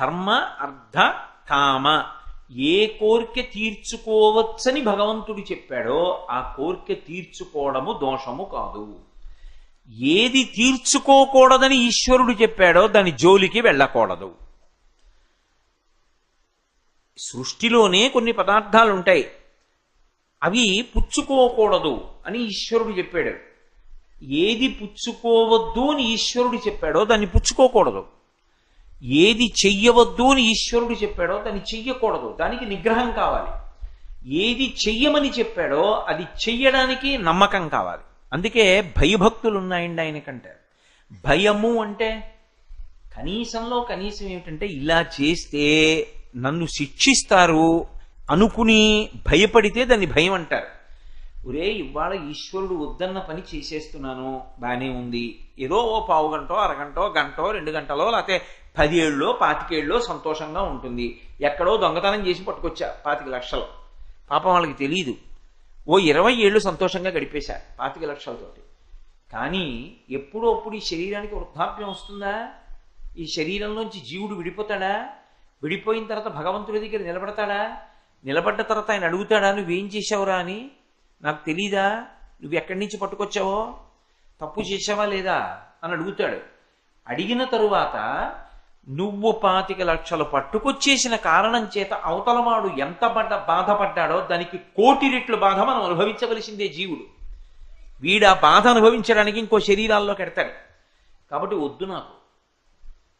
ధర్మ అర్థ కామ. ఏ కోరిక తీర్చుకోవచ్చని భగవంతుడు చెప్పాడో ఆ కోరిక తీర్చుకోవడము దోషము కాదు. ఏది తీర్చుకోకూడదని ఈశ్వరుడు చెప్పాడో దాని జోలికి వెళ్ళకూడదు. సృష్టిలోనే కొన్ని పదార్థాలు ఉంటాయి అవి పుచ్చుకోకూడదు అని ఈశ్వరుడు చెప్పాడు. ఏది పుచ్చుకోవద్దు అని ఈశ్వరుడు చెప్పాడో దాన్ని పుచ్చుకోకూడదు. ఏది చెయ్యవద్దు అని ఈశ్వరుడు చెప్పాడో దాన్ని చెయ్యకూడదు. దానికి నిగ్రహం కావాలి. ఏది చెయ్యమని చెప్పాడో అది చెయ్యడానికి నమ్మకం కావాలి. అందుకే భయభక్తులు ఉన్నాయండి ఆయనకంటే. భయము అంటే కనీసంలో కనీసం ఏమిటంటే ఇలా చేస్తే నన్ను శిక్షిస్తారు అనుకుని భయపడితే దాన్ని భయం అంటారు. ఒరే ఇవాళ ఈశ్వరుడు వద్దన్న పని చేసేస్తున్నాను బానే ఉంది. ఏదో ఓ పావు గంటో అరగంటో గంటో రెండు గంటలో లేకపోతే పది ఏళ్ళలో పాతికేళ్ళలో సంతోషంగా ఉంటుంది. ఎక్కడో దొంగతనం చేసి పట్టుకొచ్చా పాతిక లక్షలు. పాపం వాళ్ళకి తెలియదు ఓ ఇరవై ఏళ్ళు సంతోషంగా గడిపేశా పాతిక లక్షలతోటి కానీ ఎప్పుడో అప్పుడు ఈ శరీరానికి వృద్ధాప్యం వస్తుందా? ఈ శరీరంలోంచి జీవుడు విడిపోతాడా? విడిపోయిన తర్వాత భగవంతుడి దగ్గర నిలబడతాడా? నిలబడ్డ తర్వాత ఆయన అడుగుతాడా నువ్వేం చేసావురా అని? నాకు తెలీదా? నువ్వు ఎక్కడి నుంచి పట్టుకొచ్చావో? తప్పు చేసావా లేదా? అని అడుగుతాడు. అడిగిన తరువాత నువ్వు పాతిక లక్షలు పట్టుకొచ్చేసిన కారణం చేత అవతలవాడు ఎంత పడ్డ బాధపడ్డాడో దానికి కోటి రెట్లు బాధ మనం అనుభవించవలసిందే జీవుడు. వీడు ఆ బాధ అనుభవించడానికి ఇంకో శరీరాల్లో కెడతాడు కాబట్టి వద్దు నాకు.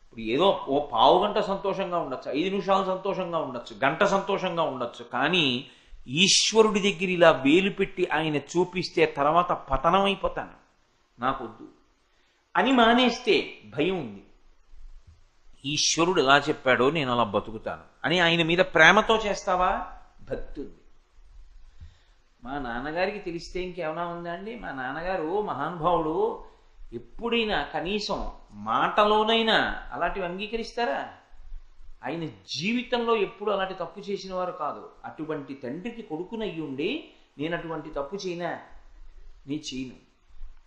ఇప్పుడు ఏదో ఓ పావు గంట సంతోషంగా ఉండొచ్చు ఐదు నిమిషాలు సంతోషంగా ఉండొచ్చు గంట సంతోషంగా ఉండొచ్చు. కానీ ఈశ్వరుడి దగ్గర ఇలా వేలు పెట్టి ఆయన చూపిస్తే తర్వాత పతనమైపోతాను నాకొద్దు అని మానేస్తే భయం ఉంది. ఈశ్వరుడు ఎలా చెప్పాడో నేను అలా బతుకుతాను. అని ఆయన మీద ప్రేమతో చేస్తావా? భక్తి ఉంది మా నాన్నగారికి తెలిస్తే ఇంకేమైనా ఉందా అండి? మా నాన్నగారు మహానుభావుడు. ఎప్పుడైనా కనీసం మాటలోనైనా అలాంటివి అంగీకరిస్తారా? ఆయన జీవితంలో ఎప్పుడు అలాంటి తప్పు చేసిన వారు కాదు. అటువంటి తండ్రికి కొడుకునయ్యి ఉండి నేను అటువంటి తప్పు చేయనా? నీ చేయను.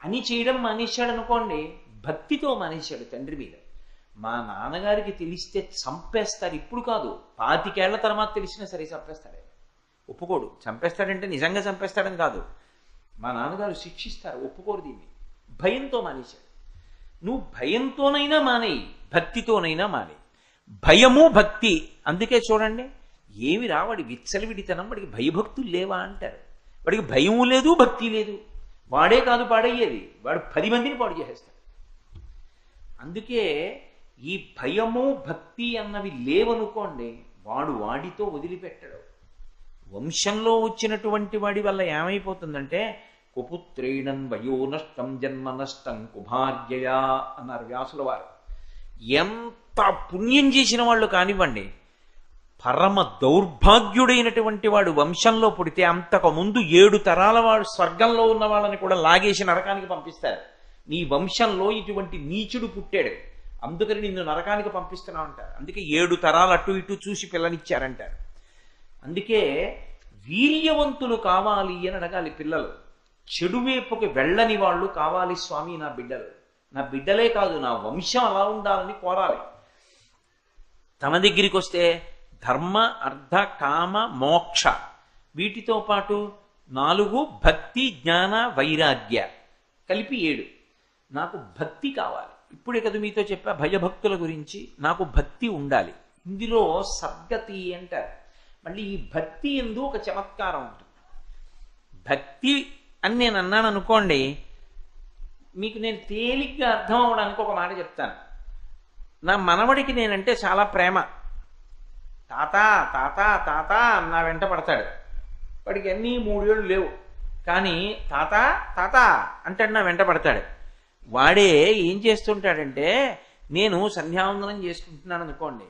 అని చేయడం మానేశాడు అనుకోండి భక్తితో మానేశాడు తండ్రి మీద. మా నాన్నగారికి తెలిస్తే చంపేస్తారు. ఇప్పుడు కాదు పాతికేళ్ళ తర్వాత తెలిసినా సరే చంపేస్తాడే. ఒప్పుకోడు. చంపేస్తాడంటే నిజంగా చంపేస్తాడని కాదు. మా నాన్నగారు శిక్షిస్తారు ఒప్పుకోరు దీన్ని. భయంతో మానేశాడు. నువ్వు భయంతోనైనా మానేయి భక్తితోనైనా మానేయి. భయము భక్తి. అందుకే చూడండి ఏమి రావాడి విచ్చలవిడితనం వాడికి భయభక్తులు లేవా అంటారు. వాడికి భయము లేదు భక్తి లేదు. వాడే కాదు పాడయ్యేది. వాడు పది మందిని పాడు చేసేస్తాడు. అందుకే ఈ భయము భక్తి అన్నవి లేవనుకోండి వాడు వాడితో వదిలిపెట్టడు. వంశంలో వచ్చినటువంటి వాడి వల్ల ఏమైపోతుందంటే కుపుత్రేణం వయో నష్టం జన్మ నష్టం కుభార్యయా అన్నారు వ్యాసుల వారు. ఎంత పుణ్యం చేసిన వాళ్ళు కానివ్వండి పరమ దౌర్భాగ్యుడైనటువంటి వాడు వంశంలో పుడితే అంతకు ముందు ఏడు తరాల వాడు స్వర్గంలో ఉన్న వాళ్ళని కూడా లాగేసి నరకానికి పంపిస్తారు. నీ వంశంలో ఇటువంటి నీచుడు పుట్టాడు. అందుకని నిన్ను నరకానికి పంపిస్తున్నావు అంటారు అందుకే ఏడు తరాలు అటు ఇటు చూసి పిల్లనిచ్చారంటారు. అందుకే వీర్యవంతులు కావాలి అని అడగాలి పిల్లలు. చెడు వైపుకి వెళ్ళని వాళ్ళు కావాలి స్వామి నా బిడ్డలు. నా బిడ్డలే కాదు నా వంశం అలా ఉండాలని కోరాలి. తన దగ్గరికి వస్తే ధర్మ అర్థ కామ మోక్ష వీటితో పాటు నాలుగు భక్తి జ్ఞాన వైరాగ్య కలిపి ఏడు. నాకు భక్తి కావాలి. ఇప్పుడే కదా మీతో చెప్పా భయభక్తుల గురించి. నాకు భక్తి ఉండాలి. ఇందులో సద్గతి అంటారు. మళ్ళీ ఈ భక్తి ఎందు ఒక చమత్కారం ఉంటుంది. భక్తి అని నేను అన్నాను అనుకోండి మీకు నేను తేలిగ్గా అర్థం అవడానికి ఒక మాట చెప్తాను. నా మనవడికి నేనంటే చాలా ప్రేమ. తాత తాత తాత నా వెంట పడతాడు. వాడికి అన్నీ మూడేళ్ళు లేవు. కానీ తాత తాత అంటాడు నా వెంట పడతాడు. వాడే ఏం చేస్తుంటాడంటే నేను సంధ్యావందనం చేసుకుంటున్నాను అనుకోండి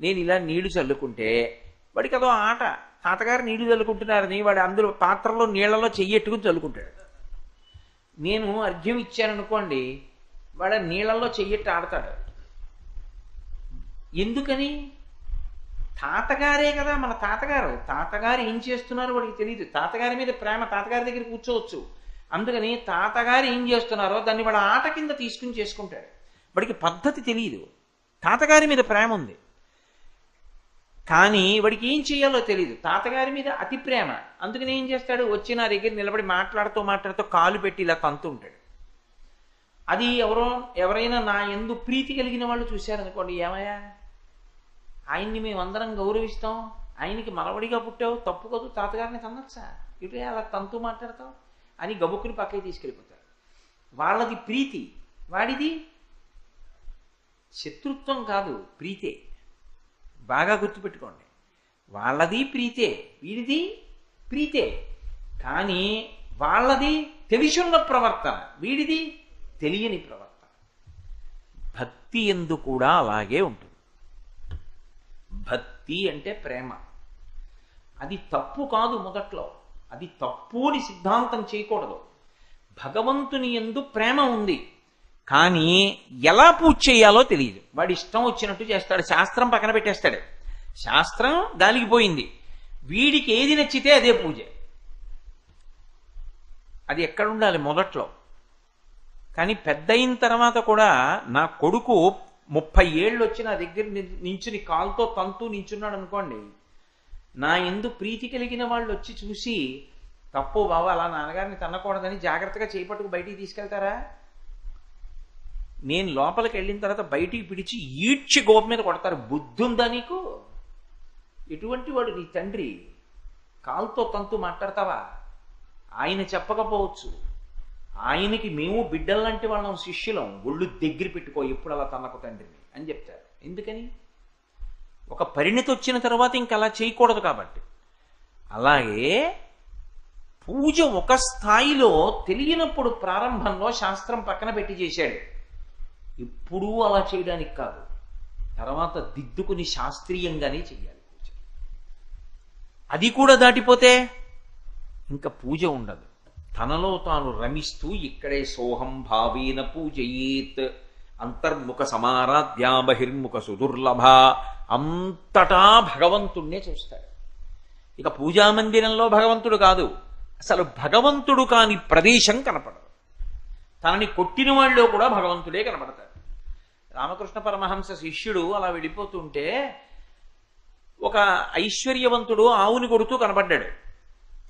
నేను ఇలా నీళ్ళు చల్లుకుంటే వాడికి అదో ఆట. తాతగారు నీళ్ళు చల్లుకుంటున్నారని వాడు అందులో పాత్రలో నీళ్ళలో చెయ్యెట్టుకుని చల్లుకుంటాడు. నేను అర్ఘ్యం ఇచ్చాననుకోండి వాడు నీళ్ళలో చెయ్యెట్టు ఆడతాడు. ఎందుకని? తాతగారే కదా మన తాతగారు. తాతగారు ఏం చేస్తున్నారు వాడికి తెలియదు తాతగారి మీద ప్రేమ తాతగారి దగ్గర కూర్చోవచ్చు. అందుకని తాతగారు ఏం చేస్తున్నారో దాన్ని వాడు ఆట కింద తీసుకుని చేసుకుంటాడు. వాడికి పద్ధతి తెలియదు తాతగారి మీద ప్రేమ ఉంది. కానీ వాడికి ఏం చేయాలో తెలియదు తాతగారి మీద అతి ప్రేమ. అందుకని ఏం చేస్తాడు? వచ్చి నా దగ్గర నిలబడి మాట్లాడుతూ మాట్లాడుతూ కాలు పెట్టి ఇలా తంతు ఉంటాడు. అది ఎవరో ఎవరైనా నా ఎందు ప్రీతి కలిగిన వాళ్ళు చూశారనుకోండి ఏమయ్యా? ఆయన్ని మేమందరం గౌరవిస్తాం. ఆయనకి మనవడిగా పుట్టావు. తప్పు కదూ తాతగారిని తన్నచ్చా ఇటు అలా తంతు మాట్లాడతావు. అని గబుక్కుని పక్కకి తీసుకెళ్ళిపోతారు. వాళ్ళది ప్రీతి. వాడిది శత్రుత్వం కాదు ప్రీతే. బాగా గుర్తుపెట్టుకోండి. వాళ్ళది ప్రీతే. వీడిది ప్రీతే. కానీ వాళ్ళది తెలిసున్న ప్రవర్తన. వీడిది తెలియని ప్రవర్తన. భక్తి ఎందు కూడా అలాగే ఉంటుంది. భక్తి అంటే ప్రేమ. అది తప్పు కాదు మొదట్లో. అది తప్పు అని సిద్ధాంతం చేయకూడదు. భగవంతుని ఎందు ప్రేమ ఉంది. కానీ ఎలా పూజ చేయాలో తెలియదు వాడు ఇష్టం వచ్చినట్టు చేస్తాడు. శాస్త్రం పక్కన పెట్టేస్తాడు. శాస్త్రం గాలికి పోయింది. వీడికి ఏది నచ్చితే అదే పూజ. అది ఎక్కడ ఉండాలి? మొదట్లో. కానీ పెద్ద అయిన తర్వాత కూడా నా కొడుకు ముప్పై ఏళ్ళు వచ్చి నా దగ్గర నించుని కాలుతో తంతు నించున్నాడు అనుకోండి నా ఎందు ప్రీతి కలిగిన వాళ్ళు వచ్చి చూసి తప్పు బావ అలా నాన్నగారిని తన్నకూడదని జాగ్రత్తగా చేపట్టుకు బయటికి తీసుకెళ్తారా? నేను లోపలికి వెళ్ళిన తర్వాత బయటికి పిడిచి ఈడ్చి గోప మీద కొడతారు. బుద్ధుందా నీకు? ఎటువంటి వాడు నీ తండ్రి. కాలుతో తంతు మాట్లాడతావా? ఆయన చెప్పకపోవచ్చు. ఆయనకి మేము బిడ్డల్లాంటి వాళ్ళం శిష్యులం. ఒళ్ళు దగ్గర పెట్టుకో ఎప్పుడు అలా తన్నకు తండ్రిని అని చెప్తారు. ఎందుకని? ఒక పరిణతి వచ్చిన తర్వాత ఇంక అలా చేయకూడదు కాబట్టి. అలాగే పూజ ఒక స్థాయిలో తెలియనప్పుడు ప్రారంభంలో శాస్త్రం పక్కన పెట్టి చేశాడు. ఎప్పుడూ అలా చేయడానికి కాదు. తర్వాత దిద్దుకుని శాస్త్రీయంగానే చేయాలి పూజ. అది కూడా దాటిపోతే ఇంకా పూజ ఉండదు. తనలో తాను రమిస్తూ ఇక్కడే సోహం భావేన పూజయేత్. అంతర్ముఖ సమారాధ్యా బహిర్ముఖ సుదుర్లభ. అంతటా భగవంతుణ్ణే చూస్తాడు. ఇక పూజా మందిరంలో భగవంతుడు కాదు అసలు భగవంతుడు కాని ప్రదేశం కనపడదు. తనని కొట్టిన వాళ్ళు కూడా భగవంతుడే కనపడతాడు రామకృష్ణ పరమహంస శిష్యుడు అలా వెళ్ళిపోతుంటే ఒక ఐశ్వర్యవంతుడు ఆవుని కొడుతూ కనబడ్డాడు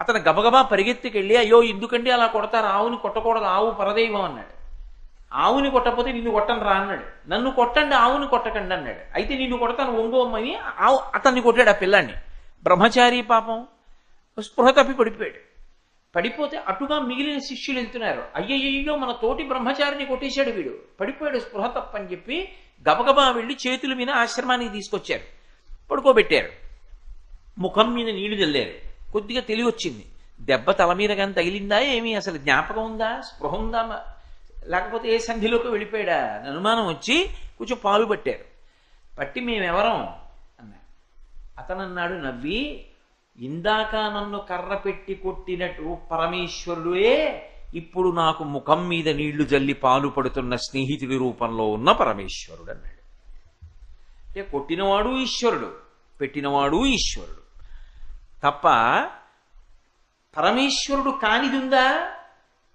అతను గబగబా పరిగెత్తుకెళ్ళి అయ్యో ఎందుకండి అలా కొడతారు? ఆవుని కొట్టకూడదు ఆవు పరదైవం అన్నాడు. ఆవుని కొట్టకపోతే నిన్ను కొట్టను రా అన్నాడు. నన్ను కొట్టండి ఆవుని కొట్టకండి అన్నాడు. అయితే నిన్ను కొడతాను ఒంగోమ్మని ఆవు అతన్ని కొట్టాడు ఆ పిల్లాన్ని. బ్రహ్మచారి పాపం స్పృహ తప్పి పడిపోయాడు. పడిపోతే అటుగా మిగిలిన శిష్యులు వెళ్తున్నారు. అయ్యయ్యో మన తోటి బ్రహ్మచారిని కొట్టేశాడు వీడు. పడిపోయాడు స్పృహ తప్పని చెప్పి గబగబా వెళ్ళి చేతుల మీద ఆశ్రమానికి తీసుకొచ్చారు. పడుకోబెట్టారు. ముఖం మీద నీళ్ళు చల్లారు. కొద్దిగా తెలివి వచ్చింది దెబ్బ తల మీద కానీ తగిలిందా ఏమి? అసలు జ్ఞాపకం ఉందా? స్పృహ ఉందా? లేకపోతే ఏ సంధిలోకి వెళ్ళిపోయాడా? అని అనుమానం వచ్చి కొంచెం పాలు పట్టారు. పట్టి మేమెవరం? అన్నారు అతను అన్నాడు నవ్వి ఇందాక నన్ను కర్ర పెట్టి కొట్టినట్టు పరమేశ్వరుడే ఇప్పుడు నాకు ముఖం మీద నీళ్ళు జల్లి పాలు పడుతున్న స్నేహితుడి రూపంలో ఉన్న పరమేశ్వరుడు అన్నాడు. అంటే కొట్టినవాడు ఈశ్వరుడు పెట్టినవాడు ఈశ్వరుడు. తప్ప పరమేశ్వరుడు కానిదుందా?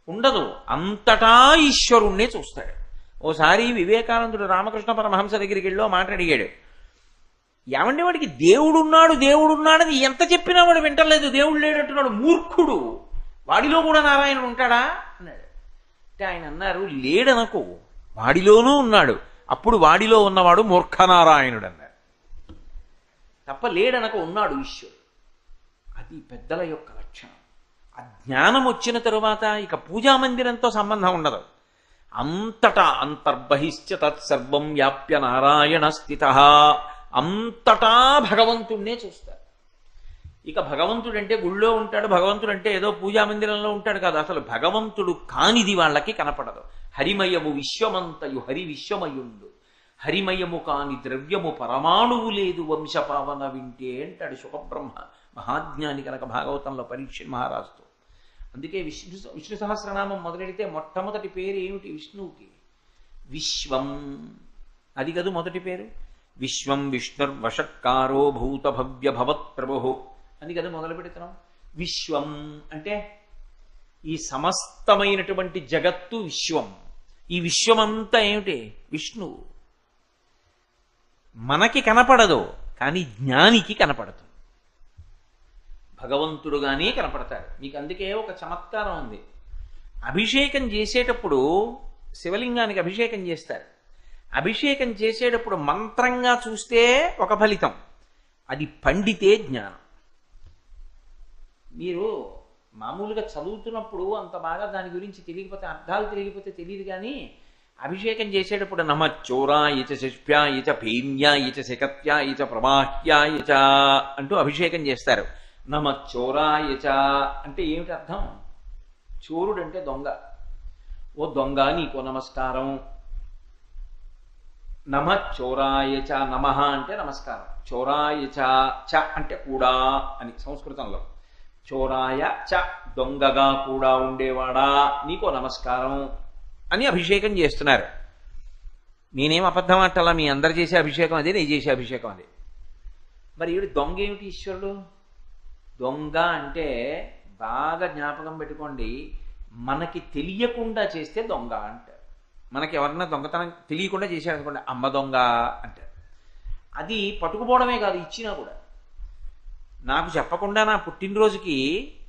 ఉండదు. అంతటా ఈశ్వరుణ్ణే చూస్తాడు. ఓసారి వివేకానందుడు రామకృష్ణ పరమహంస దగ్గరికి వెళ్ళో మాట్లాడిగాడు మాట అడిగాడు. ఏమండి వాడికి దేవుడున్నాడు దేవుడున్నాడని ఎంత చెప్పినా వాడు వింటలేదు. దేవుడు లేడంటున్నాడు మూర్ఖుడు. వాడిలో కూడా నారాయణుడు ఉంటాడా? అన్నాడు. అంటే ఆయన అన్నారు లేడనకు. వాడిలోనూ ఉన్నాడు. అప్పుడు వాడిలో ఉన్నవాడు మూర్ఖనారాయణుడు అన్నారు తప్ప లేడనక ఉన్నాడు ఈశ్వరుడు. అది పెద్దల యొక్క ఆ జ్ఞానం వచ్చిన తరువాత ఇక పూజా మందిరంతో సంబంధం ఉండదు. అంతటా అంతర్బహిశ్చ తత్సర్వం వ్యాప్య నారాయణ స్థిత. అంతటా భగవంతుణ్ణే చూస్తారు. ఇక భగవంతుడు అంటే గుళ్ళో ఉంటాడు భగవంతుడు అంటే ఏదో పూజా మందిరంలో ఉంటాడు కాదు. అసలు భగవంతుడు కానిది వాళ్ళకి కనపడదు. హరిమయము విశ్వమంతయు హరి విశ్వమయుండు. హరిమయము కాని ద్రవ్యము పరమాణువు లేదు వంశపావన వింటే అంటాడు సుఖబ్రహ్మ మహాజ్ఞాని కనుక భాగవతంలో పరీక్ష మహారాజుతో. అందుకే విష్ణు విష్ణు సహస్రనామం మొదలెడితే మొట్టమొదటి పేరు ఏమిటి విష్ణువుకి? విశ్వం. అది కదూ మొదటి పేరు? విశ్వం విష్ణుర్వషట్కారో భూత భవ్య భవత్ ప్రభు అని కదా మొదలు పెడుతున్నాం? విశ్వం. అంటే ఈ సమస్తమైనటువంటి జగత్తు విశ్వం. ఈ విశ్వమంతా ఏమిటి? విష్ణువు. మనకి కనపడదు కానీ జ్ఞానికి కనపడదు. భగవంతుడుగానే కనపడతాడు. మీకు అందుకే ఒక చమత్కారం ఉంది. అభిషేకం చేసేటప్పుడు శివలింగానికి అభిషేకం చేస్తారు. అభిషేకం చేసేటప్పుడు మంత్రంగా చూస్తే ఒక ఫలితం. అది పండితే జ్ఞానం. మీరు మామూలుగా చదువుతున్నప్పుడు అంత బాగా దాని గురించి తెలియకపోతే అర్థాలు తెలియకపోతే తెలియదు కానీ అభిషేకం చేసేటప్పుడు నమ చోరా ఇచ ఇచ చ భీమ్యాయ చ శకత్యాయ చ ఇచ అంటూ అభిషేకం చేస్తారు. నమ చోరాయ చ అంటే ఏమిటి అర్థం? చోరుడంటే దొంగ. ఓ దొంగ నీకో నమస్కారం. నమ చోరాయ చ నమ అంటే నమస్కారం. చోరాయ చ చ అంటే కూడా అని సంస్కృతంలో. చోరాయ చ దొంగగా కూడా ఉండేవాడా? నీకో నమస్కారం అని అభిషేకం చేస్తున్నారు. నేనేం అబద్ధం అంటలా మీ అందరు చేసే అభిషేకం అదే నేను చేసే అభిషేకం అదే. మరి ఈవిడ దొంగ ఏమిటి ఈశ్వరుడు? దొంగ అంటే బాగా జ్ఞాపకం పెట్టుకోండి మనకి తెలియకుండా చేస్తే దొంగ అంటారు. మనకి ఎవరన్నా దొంగతనం తెలియకుండా చేశారనుకోండి అమ్మ దొంగ అంటారు. అది పట్టుకుపోవడమే కాదు ఇచ్చినా కూడా. నాకు చెప్పకుండా నా పుట్టినరోజుకి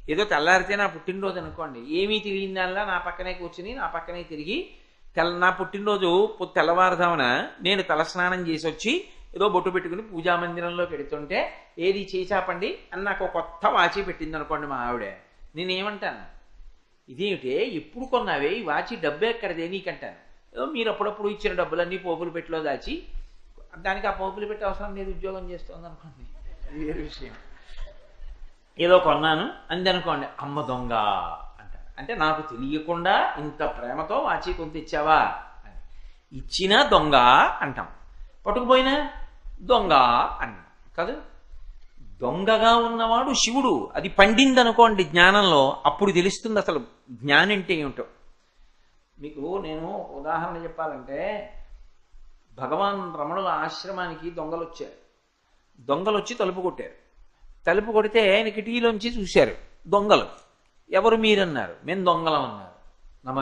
ఏదో తెల్లారితే నా పుట్టినరోజు అనుకోండి ఏమీ తెలియదల్లా నా పక్కనే కూర్చుని నా పక్కనే తిరిగి తెల్ల నా పుట్టినరోజు పొ- తెల్లవారుదామున నేను తలస్నానం చేసి వచ్చి ఏదో బొట్టు పెట్టుకుని పూజా మందిరంలోకి వెడుతుంటే ఏది చేసాపండి అని నాకు కొత్త వాచి పెట్టింది అనుకోండి మా ఆవిడ. నేనేమంటాను? ఇదేమిటే? ఎప్పుడు కొన్నావే? ఈ వాచి డబ్బు ఎక్కడదే నీకంటాను. ఏదో మీరు అప్పుడప్పుడు ఇచ్చిన డబ్బులన్నీ పోపులు పెట్టిలో దాచి దానికి ఆ పోపులు పెట్టి అవసరం లేదు ఉద్యోగం చేస్తుంది అనుకోండి. అది వేరే విషయం. ఏదో కొన్నాను అంది అనుకోండి అమ్మ దొంగ అంటారు. అంటే నాకు తెలియకుండా ఇంత ప్రేమతో వాచి కొంత ఇచ్చావా? ఇచ్చిన ఇచ్చినా దొంగ అంటాం. పట్టుకుపోయినా? దొంగ అన్న. కాదు? దొంగగా ఉన్నవాడు శివుడు. అది పండిందనుకోండి జ్ఞానంలో అప్పుడు తెలుస్తుంది అసలు జ్ఞానం అంటే ఏమిటో. మీకు నేను ఉదాహరణ చెప్పాలంటే భగవాన్ రమణుల ఆశ్రమానికి దొంగలు వచ్చారు దొంగలు వచ్చి తలుపు కొట్టారు. తలుపు కొడితే ఆయన కిటికీలోంచి చూశారు. దొంగలు. ఎవరు మీరన్నారు? మేము దొంగలం అన్నారు. నమ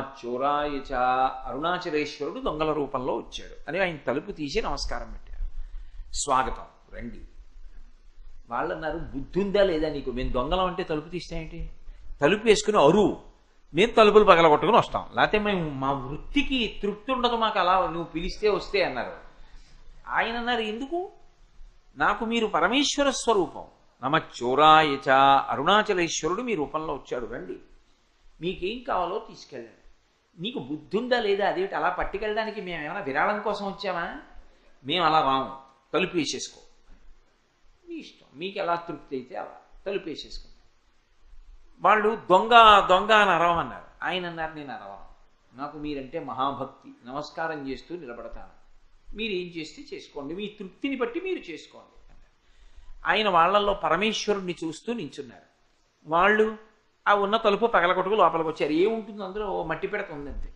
అరుణాచలేశ్వరుడు దొంగల రూపంలో వచ్చాడు అని ఆయన తలుపు తీసి నమస్కారం పెట్టారు. స్వాగతం. రండి. వాళ్ళు అన్నారు బుద్ధి ఉందా లేదా నీకు? మేము దొంగలం అంటే తలుపు తీస్తాయేంటి ఏంటి? తలుపు వేసుకుని అరువు. మేము తలుపులు పగలగొట్టుకుని వస్తాం. లేకపోతే మేము మా వృత్తికి తృప్తి ఉండదు మాకు అలా నువ్వు పిలిస్తే వస్తే అన్నారు. ఆయన అన్నారు ఎందుకు? నాకు మీరు పరమేశ్వర స్వరూపం. నమ చోరాయచ అరుణాచలేశ్వరుడు మీ రూపంలో వచ్చాడు. రండి. మీకేం కావాలో తీసుకెళ్ళండి. నీకు బుద్ధి ఉందా లేదా అదేమిటి అలా పట్టుకెళ్ళడానికి మేము ఏమైనా విరాళం కోసం వచ్చామా? మేము అలా రాము. తలుపు వేసేసుకో. మీ ఇష్టం. మీకు ఎలా తృప్తి అయితే అలా తలుపు వేసేసుకుంటాం వాళ్ళు దొంగ దొంగ అని అరవమన్నారు. ఆయన అన్నారు నేను అరవను. నాకు మీరంటే మహాభక్తి. నమస్కారం చేస్తూ నిలబడతాను. మీరు ఏం చేస్తే చేసుకోండి. మీ తృప్తిని బట్టి మీరు చేసుకోండి. ఆయన వాళ్ళల్లో పరమేశ్వరుణ్ణి చూస్తూ నించున్నారు. వాళ్ళు ఆ ఉన్న తలుపు పగలగొట్టుకు లోపలికి వచ్చారు. ఏముంటుంది అందులో? ఓ మట్టి పిడత ఉందంతే.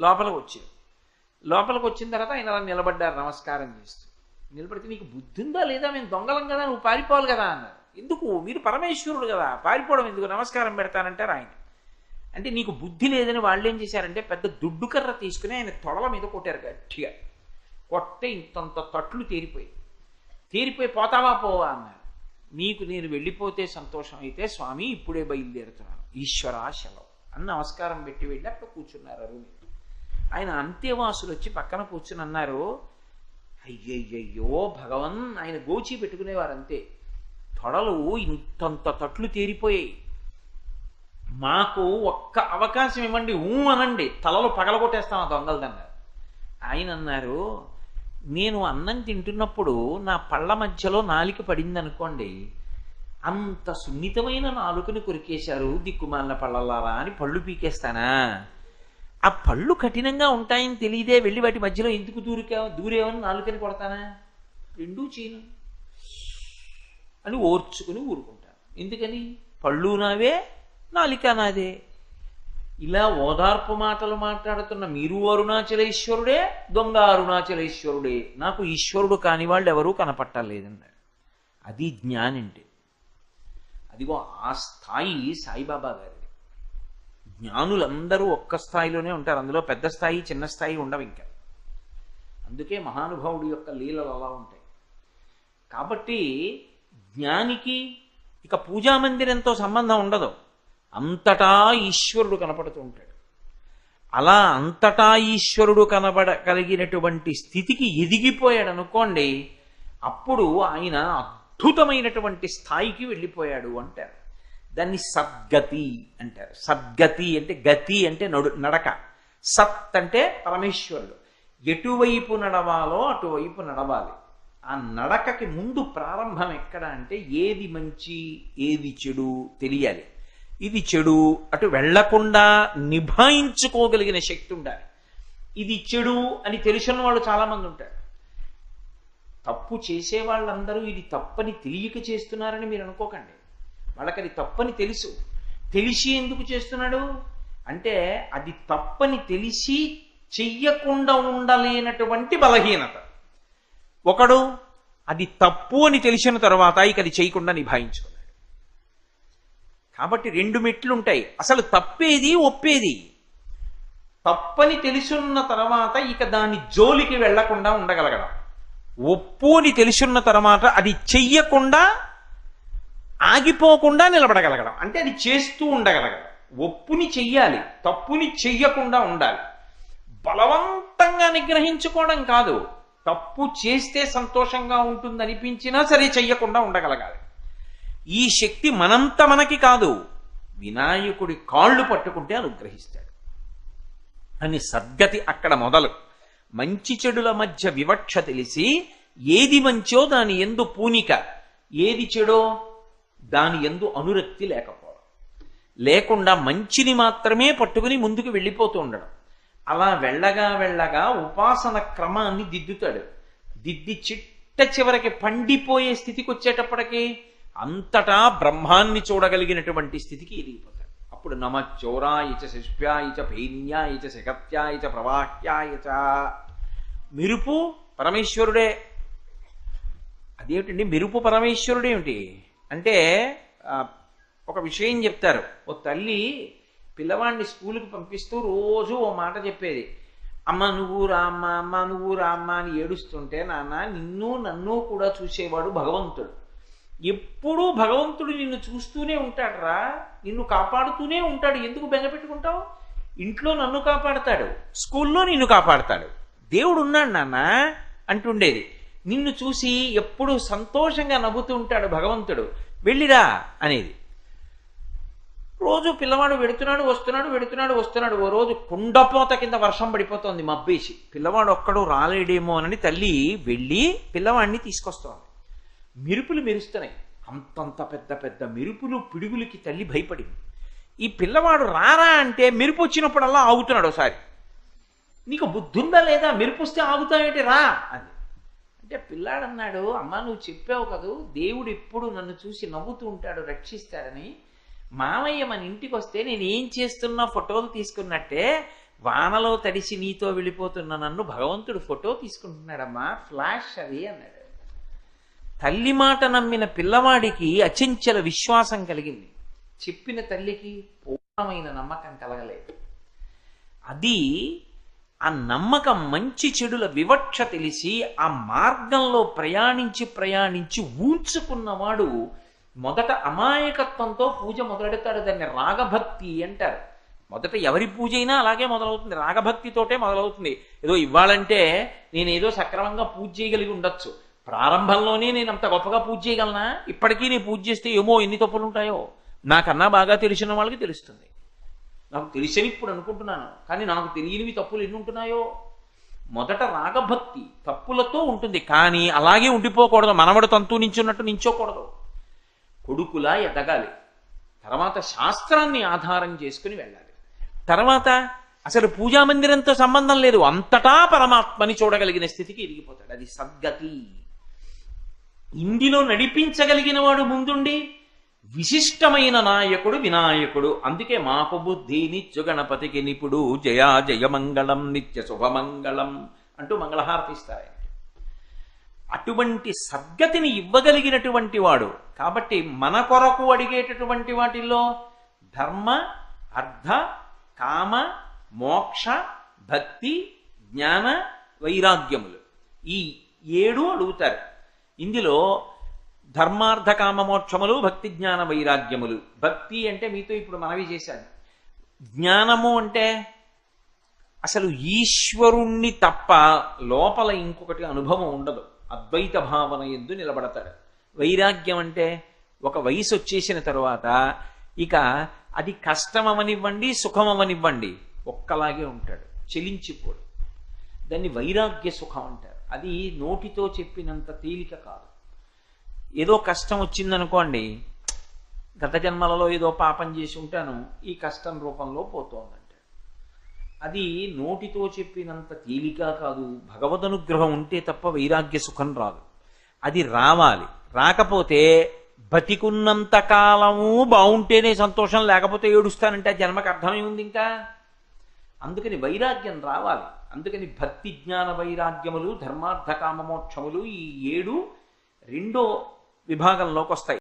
లోపలికి వచ్చారు. లోపలికి వచ్చిన తర్వాత ఆయన అలా నిలబడ్డారు నమస్కారం చేస్తూ. నిలబడితే నీకు బుద్ధి ఉందా లేదా? మేము దొంగలం కదా నువ్వు పారిపోవాలి కదా అన్నారు. ఎందుకు? మీరు పరమేశ్వరుడు కదా పారిపోవడం ఎందుకు? నమస్కారం పెడతానంటారు ఆయన. అంటే నీకు బుద్ధి లేదని వాళ్ళు ఏం చేశారంటే పెద్ద దుడ్డు కర్ర తీసుకుని ఆయన తొడల మీద కొట్టారు గట్టిగా. కొట్టే ఇంతంత తట్లు తేరిపోయి తేరిపోయి పోతావా పోవా అన్నారు. నీకు నేను వెళ్ళిపోతే సంతోషం అయితే స్వామి ఇప్పుడే బయలుదేరుతున్నాను. ఈశ్వర సెలవు అని నమస్కారం పెట్టి వెళ్ళి అక్కడ కూర్చున్నారు అరుణి. ఆయన అంత్యవాసులు వచ్చి పక్కన కూర్చుని అన్నారు అయ్యయ్యయ్యో భగవన్ ఆయన గోచి పెట్టుకునేవారు అంతే. తొడలు ఇంతంత తట్లు తేరిపోయాయి. మాకు ఒక్క అవకాశం ఇవ్వండి ఊ అనండి. తలలు పగలగొట్టేస్తాం ఆ దొంగలదన్నారు. ఆయన అన్నారు నేను అన్నం తింటున్నప్పుడు నా పళ్ళ మధ్యలో నాలిక పడిందనుకోండి అంత సున్నితమైన నాలుకని కొరికేశారు దిక్కుమాలిన పళ్ళలారా అని పళ్ళు పీకేస్తానా? ఆ పళ్ళు కఠినంగా ఉంటాయని తెలియదే వెళ్ళి వాటి మధ్యలో ఎందుకు దూరికా దూరేవని నాలుకని కొడతానా? రెండూ చీను. అని ఓర్చుకుని ఊరుకుంటాను. ఎందుకని? పళ్ళు నావే నాలిక నాదే. ఇలా ఓదార్పు మాటలు మాట్లాడుతున్న మీరు అరుణాచలేశ్వరుడే దొంగ అరుణాచలేశ్వరుడే. నాకు ఈశ్వరుడు కాని వాళ్ళు ఎవరూ కనపట్టలేదన్నారు అది జ్ఞానంటే అదిగో ఆ స్థాయి సాయిబాబా గారి జ్ఞానులందరూ ఒక్క స్థాయిలోనే ఉంటారు. అందులో పెద్ద స్థాయి చిన్న స్థాయి ఉండవు ఇంకా. అందుకే మహానుభావుడి యొక్క లీలలు అలా ఉంటాయి. కాబట్టి జ్ఞానికి ఇక పూజా మందిరంతో సంబంధం ఉండదు. అంతటా ఈశ్వరుడు కనపడుతూ ఉంటాడు. అలా అంతటా ఈశ్వరుడు కనబడ కలిగినటువంటి స్థితికి ఎదిగిపోయాడు అనుకోండి అప్పుడు ఆయన అద్భుతమైనటువంటి స్థాయికి వెళ్ళిపోయాడు అంటారు. దాన్ని సద్గతి అంటారు. సద్గతి అంటే గతి అంటే నడు నడక. సత్ అంటే పరమేశ్వరుడు. ఎటువైపు నడవాలో అటువైపు నడవాలి. ఆ నడకకి ముందు ప్రారంభం ఎక్కడ అంటే ఏది మంచి ఏది చెడు తెలియాలి. ఇది చెడు. అటు వెళ్ళకుండా నిభాయించుకోగలిగిన శక్తి ఉండాలి. ఇది చెడు అని తెలిసిన వాళ్ళు చాలామంది ఉంటారు. తప్పు చేసే వాళ్ళందరూ ఇది తప్పని తెలియక చేస్తున్నారని మీరు అనుకోకండి. వాళ్ళకి అది తప్పని తెలుసు. తెలిసి ఎందుకు చేస్తున్నాడు? అంటే అది తప్పని తెలిసి చెయ్యకుండా ఉండలేనటువంటి బలహీనత. ఒకడు అది తప్పు అని తెలిసిన తర్వాత ఇక అది చేయకుండా నిభాయించుకున్నాడు కాబట్టి రెండు మెట్లు ఉంటాయి అసలు తప్పేది ఒప్పేది? తప్పని తెలుసున్న తర్వాత ఇక దాని జోలికి వెళ్ళకుండా ఉండగలగడం. ఒప్పు అని తెలుసున్న తర్వాత అది చెయ్యకుండా ఆగిపోకుండా నిలబడగలగడం. అంటే అది చేస్తూ ఉండగలగడం. ఒప్పుని చెయ్యాలి తప్పుని చెయ్యకుండా ఉండాలి. బలవంతంగా నిగ్రహించుకోవడం కాదు. తప్పు చేస్తే సంతోషంగా ఉంటుంది అనిపించినా సరే చెయ్యకుండా ఉండగలగాలి. ఈ శక్తి మనంత మనకి కాదు. వినాయకుడి కాళ్ళు పట్టుకుంటే అనుగ్రహిస్తాడు. అని సద్గతి అక్కడ మొదలు. మంచి చెడుల మధ్య వివక్ష తెలిసి ఏది మంచో దాని ఎందు పూనిక. ఏది చెడో దాని ఎందు అనురక్తి లేకపోవడం. లేకుండా మంచిని మాత్రమే పట్టుకుని ముందుకు వెళ్ళిపోతూ ఉండడం. అలా వెళ్ళగా వెళ్ళగా ఉపాసన క్రమాన్ని దిద్దుతాడు. దిద్ది చిట్ట చివరికి పండిపోయే స్థితికి వచ్చేటప్పటికీ అంతటా బ్రహ్మాన్ని చూడగలిగినటువంటి స్థితికి ఎదిగిపోతాడు అప్పుడు నమ చౌరాయచ శిష్ప్యాయచ భైన్యాయచ శకత్యాయచ ప్రవాహ్యాయచ మెరుపు పరమేశ్వరుడే. అదేమిటండి మెరుపు పరమేశ్వరుడేమిటి అంటే ఒక విషయం చెప్తారు. ఓ తల్లి పిల్లవాడిని స్కూల్కి పంపిస్తూ రోజు ఓ మాట చెప్పేది. అమ్మ నువ్వు రామ్మ అమ్మ నువ్వు రామ్మ అని ఏడుస్తుంటే నాన్న నిన్ను నన్ను కూడా చూసేవాడు భగవంతుడు. ఎప్పుడూ భగవంతుడు నిన్ను చూస్తూనే ఉంటాడురా. నిన్ను కాపాడుతూనే ఉంటాడు. ఎందుకు బెంగపెట్టుకుంటావు ఇంట్లో నన్ను కాపాడతాడు. స్కూల్లో నిన్ను కాపాడతాడు. దేవుడు ఉన్నాడు నాన్న అంటుండేది. నిన్ను చూసి ఎప్పుడూ సంతోషంగా నవ్వుతూ ఉంటాడు భగవంతుడు. వెళ్ళిరా అనేది. రోజు పిల్లవాడు వెడుతున్నాడు వస్తున్నాడు వెడుతున్నాడు వస్తున్నాడు. ఓ రోజు కుండపోత కింద వర్షం పడిపోతోంది మబ్బేసి. పిల్లవాడు ఒక్కడు రాలేడేమో అని తల్లి వెళ్ళి పిల్లవాడిని తీసుకొస్తోంది. మెరుపులు మెరుస్తున్నాయి. అంతంత పెద్ద పెద్ద మెరుపులు పిడుగులకి తల్లి భయపడింది. ఈ పిల్లవాడు రారా అంటే మెరుపు వచ్చినప్పుడల్లా ఆగుతున్నాడు ఒకసారి. నీకు బుద్ధుందా లేదా? మెరుపు వస్తే ఆగుతావేంటి? రా అని. అంటే పిల్లాడన్నాడు అమ్మ నువ్వు చెప్పావు కదూ దేవుడు ఎప్పుడు నన్ను చూసి నవ్వుతూ ఉంటాడు రక్షిస్తాడని. మామయ్య మన ఇంటికి వస్తే నేను ఏం చేస్తున్నా ఫోటోలు తీసుకున్నట్టే వానలో తడిసి నీతో వెళ్ళిపోతున్న నన్ను భగవంతుడు ఫోటో తీసుకుంటున్నాడమ్మా ఫ్లాష్ అది అన్నాడు. తల్లి మాట నమ్మిన పిల్లవాడికి అచంచల విశ్వాసం కలిగింది. చెప్పిన తల్లికి పూర్ణమైన నమ్మకం కలగలేదు. అది ఆ నమ్మకం మంచి చెడుల వివక్ష తెలిసి ఆ మార్గంలో ప్రయాణించి ప్రయాణించి ఊంచుకున్నవాడు మొదట అమాయకత్వంతో పూజ మొదలెడతాడు. దాన్ని రాగభక్తి అంటారు. మొదట ఎవరి పూజ అయినా అలాగే మొదలవుతుంది. రాగభక్తితోటే మొదలవుతుంది. ఏదో ఇవ్వాలంటే నేను ఏదో సక్రమంగా పూజ చేయగలిగి ఉండొచ్చు. ప్రారంభంలోనే నేను అంత గొప్పగా పూజ చేయగలనా? ఇప్పటికీ నేను పూజ చేస్తే ఏమో ఎన్ని తప్పులు ఉంటాయో? నాకన్నా బాగా తెలిసిన వాళ్ళకి తెలుస్తుంది. నాకు తెలిసని ఇప్పుడు అనుకుంటున్నాను. కానీ నాకు తెలియనివి తప్పులు ఎన్ని ఉంటున్నాయో? మొదట రాగభక్తి తప్పులతో ఉంటుంది. కానీ అలాగే ఉండిపోకూడదు. మనవడు తంతు నించున్నట్టు నించోకూడదు. కొడుకులా ఎదగాలి. తర్వాత శాస్త్రాన్ని ఆధారం చేసుకుని వెళ్ళాలి. తర్వాత అసలు పూజా మందిరంతో సంబంధం లేదు. అంతటా పరమాత్మని చూడగలిగిన స్థితికి ఎదిగిపోతాడు అది సద్గతి. ఇందులో నడిపించగలిగిన వాడు ముందుండి విశిష్టమైన నాయకుడు వినాయకుడు. అందుకే మాపు బుద్ధి నిత్య గణపతికి నిపుడు జయా జయమంగళం నిత్య శుభమంగళం అంటూ మంగళహారతి ఇస్తారు అటువంటి సద్గతిని ఇవ్వగలిగినటువంటి వాడు. కాబట్టి మన కొరకు అడిగేటటువంటి వాటిల్లో ధర్మ అర్థ కామ మోక్ష భక్తి జ్ఞాన వైరాగ్యములు. ఈ ఏడు అడుగుతారు. ఇందులో ధర్మార్థ కామమోక్షములు భక్తి జ్ఞాన వైరాగ్యములు. భక్తి అంటే మీతో ఇప్పుడు మనవి చేశాను. జ్ఞానము అంటే అసలు ఈశ్వరుణ్ణి తప్ప లోపల ఇంకొకటి అనుభవం ఉండదు. అద్వైత భావన ఎందు నిలబడతాడు. వైరాగ్యం అంటే ఒక వయసు వచ్చేసిన తరువాత ఇక అది కష్టమవనివ్వండి సుఖమవనివ్వండి. ఒక్కలాగే ఉంటాడు. చెలించిపోడు. దాన్ని వైరాగ్య సుఖం అంటారు. అది నోటితో చెప్పినంత తేలిక కాదు. ఏదో కష్టం వచ్చిందనుకోండి గత జన్మలలో ఏదో పాపం చేసి ఉంటాను ఈ కష్టం రూపంలో పోతోందంటే. అది నోటితో చెప్పినంత తేలిక కాదు. భగవదనుగ్రహం ఉంటే తప్ప వైరాగ్య సుఖం రాదు. అది రావాలి. రాకపోతే బతికున్నంత కాలము బాగుంటేనే సంతోషం లేకపోతే ఏడుస్తానంటే ఆ జన్మకు అర్థమై ఉంది ఇంకా? అందుకని వైరాగ్యం రావాలి. అందుకని భక్తి జ్ఞాన వైరాగ్యములు ధర్మార్థ కామమోక్షములు ఈ ఏడు రెండో విభాగంలోకి వస్తాయి